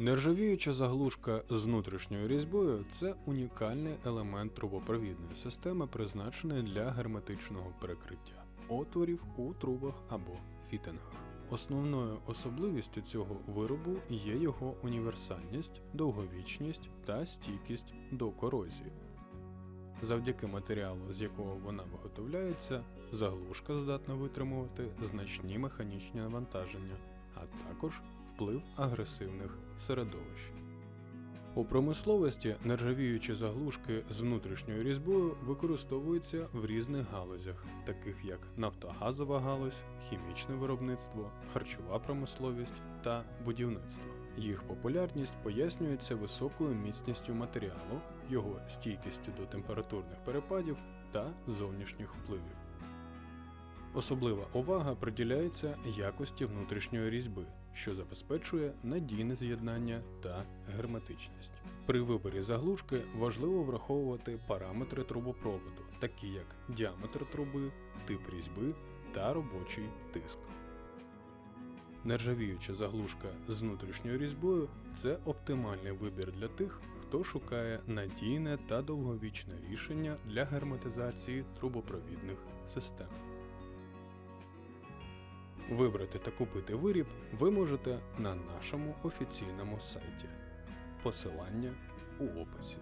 Нержавіюча заглушка з внутрішньою різьбою це унікальний елемент трубопровідної системи, призначений для герметичного перекриття отворів у трубах або фітингах. Основною особливістю цього виробу є його універсальність, довговічність та стійкість до корозії. Завдяки матеріалу, з якого вона виготовляється, заглушка здатна витримувати значні механічні навантаження, а також вплив агресивних середовищ. У промисловості нержавіючі заглушки з внутрішньою різьбою використовуються в різних галузях, таких як нафтогазова галузь, хімічне виробництво, харчова промисловість та будівництво. Їх популярність пояснюється високою міцністю матеріалу, його стійкістю до температурних перепадів та зовнішніх впливів. Особлива увага приділяється якості внутрішньої різьби, що забезпечує надійне з'єднання та герметичність. При виборі заглушки важливо враховувати параметри трубопроводу, такі як діаметр труби, тип різьби та робочий тиск. Нержавіюча заглушка з внутрішньою різьбою це оптимальний вибір для тих, хто шукає надійне та довговічне рішення для герметизації трубопровідних систем. Вибрати та купити виріб ви можете на нашому офіційному сайті. Посилання у описі.